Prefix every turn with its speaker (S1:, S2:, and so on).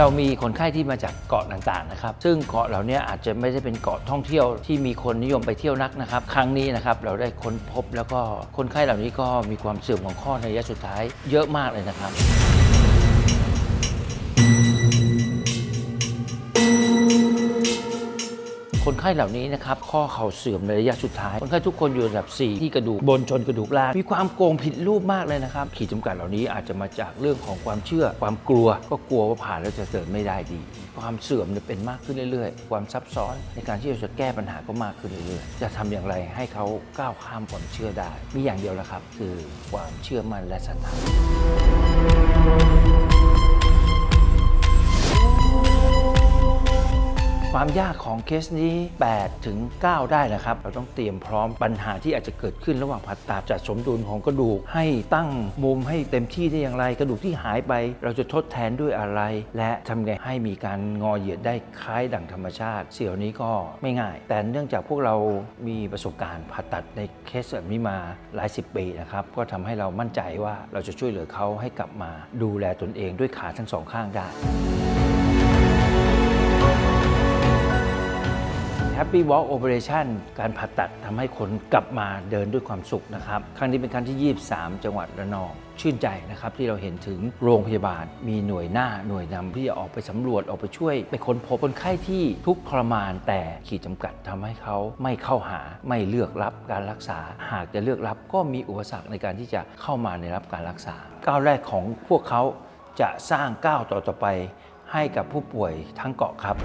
S1: เรามีคนไข้ที่มาจากเกาะต่างๆนะครับ ซึ่งเกาะเหล่านี้อาจจะไม่ได้เป็นเกาะท่องเที่ยวที่มีคนนิยมไปเที่ยวนักนะครับ ครั้งนี้นะครับเราได้ค้นพบแล้วก็คนไข้เหล่านี้ก็มีความเสื่อมของข้อในระยะสุดท้ายเยอะมากเลยนะครับ คนไข้เหล่านี้นะครับข้อเข่าเสื่อมในระยะสุดท้าย คนไข้ทุกคนอยู่ระดับ 4 ที่กระดูกบนชนกระดูกล่างมีความโกงผิดรูปมากเลยนะครับ ขีดจำกัดเหล่านี้อาจจะมาจากเรื่องของความเชื่อ ความกลัว ก็กลัวว่าผ่านแล้วจะเดินไม่ได้ดี ความเสื่อมเนี่ยเป็นมากขึ้นเรื่อยๆ ความซับซ้อนในการที่เราจะแก้ปัญหาก็มากขึ้นเรื่อยๆ จะทำอย่างไรให้เขาก้าวข้ามความเชื่อได้ มีอย่างเดียวละครับ คือความเชื่อมั่นและศรัทธา ความยากของเคสนี้ 8 ถึง 9 ได้นะครับ เราต้องเตรียมพร้อมปัญหาที่อาจจะเกิดขึ้นระหว่างผ่าตัดจัดสมดุลของกระดูก ให้ตั้งมุมให้เต็มที่ได้อย่างไร กระดูกที่หายไป เราจะทดแทนด้วยอะไร และทำไงให้มีการงอเหยียดได้คล้ายดั่งธรรมชาติ เสี่ยวนี้ก็ไม่ง่าย แต่เนื่องจากพวกเรามีประสบการณ์ผ่าตัดในเคสแบบนี้มาหลายสิบปีนะครับก็ทำให้เรามั่นใจว่าเราจะช่วยเหลือเขาให้กลับมาดูแลตนเองด้วยขาทั้งสองข้างได้ Happy Walk Operation การผ่าตัดทำให้คนกลับมาเดินด้วยความสุขนะครับ ครั้งนี้เป็นครั้งที่ 23 จังหวัดระนอง ชื่นใจนะครับที่เราเห็นถึงโรงพยาบาล มีหน่วยหน้าหน่วยนำที่จะออกไปสำรวจออกไปช่วย ไปค้นพบคนไข้ที่ทุกข์ทรมานแต่ขีดจำกัดทำให้เขาไม่เข้าหาไม่เลือกรับการรักษา หากจะเลือกรับก็มีอุปสรรคในการที่จะเข้ามาในรับการรักษา ก้าวแรกของพวกเขาจะสร้างก้าวต่อๆไป ให้กับผู้ป่วยทั้งเกาะครับ